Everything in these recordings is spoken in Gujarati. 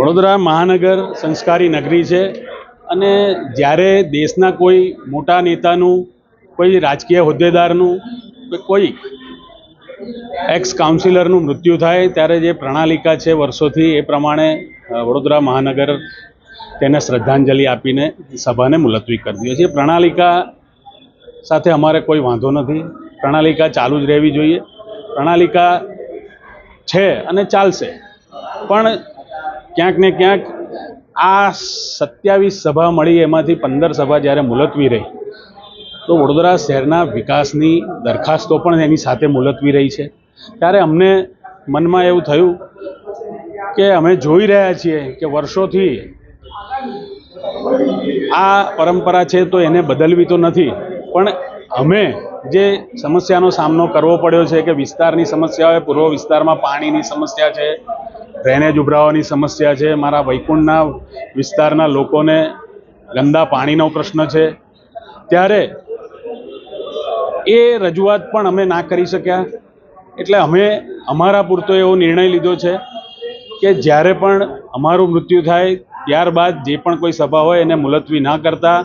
વડોદરા મહાનગર સંસ્કારી નગરી છે અને જ્યારે દેશના કોઈ મોટા નેતાનું, કોઈ રાજકીય હોદ્દેદારનું કોઈ એક્સ કાઉન્સિલરનું મૃત્યુ થાય, ત્યારે જે પ્રણાલિકા છે વર્ષોથી એ પ્રમાણે વડોદરા મહાનગર તેને શ્રદ્ધાંજલિ આપીને સભાને મુલતવી કરી દીધી છે. પ્રણાલિકા સાથે અમારે કોઈ વાંધો નથી. પ્રણાલિકા ચાલુ જ રહેવી જોઈએ. પ્રણાલિકા છે અને ચાલશે. પણ ક્યાંક ને ક્યાંક આ સત્યાવીસ સભા મળી, એમાંથી પંદર સભા જ્યારે મુલતવી રહી, તો વડોદરા શહેરના વિકાસની દરખાસ્તો પણ એની સાથે મુલતવી રહી છે. ત્યારે અમને મનમાં એવું થયું કે અમે જોઈ રહ્યા છીએ કે વર્ષોથી આ પરંપરા છે તો એને બદલવી તો નથી, પણ અમે જે સમસ્યાનો સામનો કરવો પડ્યો છે કે વિસ્તારની સમસ્યા હોય પૂર્વ વિસ્તારમાં પાણીની સમસ્યા છે ડ્રેનેજ ઉભરાવાની સમસ્યા છે. મારા વૈકુંઠના વિસ્તારના લોકોને ગંદા પાણીનો પ્રશ્ન છે. ત્યારે એ રજૂઆત પણ અમે ના કરી શક્યા. એટલે અમે અમારા પૂરતો એવો નિર્ણય લીધો છે કે જ્યારે પણ અમારું મૃત્યુ થાય, ત્યારબાદ જે પણ કોઈ સભા હોય એને મુલતવી ના કરતા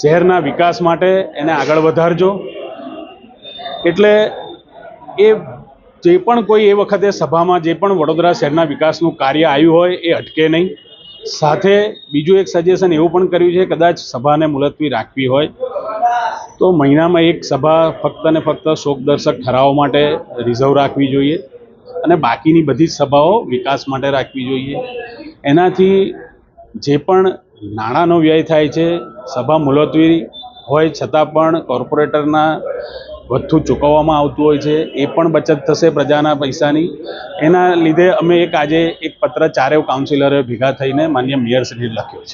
શહેરના વિકાસ માટે એને આગળ વધારજો. એટલે એ જે પણ કોઈ એ વખતે સભામાં જે પણ વડોદરા શહેરના વિકાસનું કાર્ય આવ્યું હોય એ અટકે નહીં. સાથે બીજું એક સજેશન એવું પણ કર્યું છે, કદાચ સભાને મુલતવી રાખવી હોય, તો મહિનામાં એક સભા ફક્ત ને ફક્ત શોકદર્શક ઠરાવો માટે રિઝર્વ રાખવી જોઈએ અને બાકીની બધી જ સભાઓ વિકાસ માટે રાખવી જોઈએ. એનાથી જે પણ નાણાંનો વ્યય થાય છે, સભા મુલતવી હોય છતાં પણ કોર્પોરેટરના વધુ ચૂકવવામાં આવતું હોય છે, એ પણ બચત થશે પ્રજાના પૈસાની. એના લીધે અમે એક આજે એક પત્ર ચારેય કાઉન્સિલરે ભેગા થઈને માન્ય મેયરશ્રીને લખ્યો છે.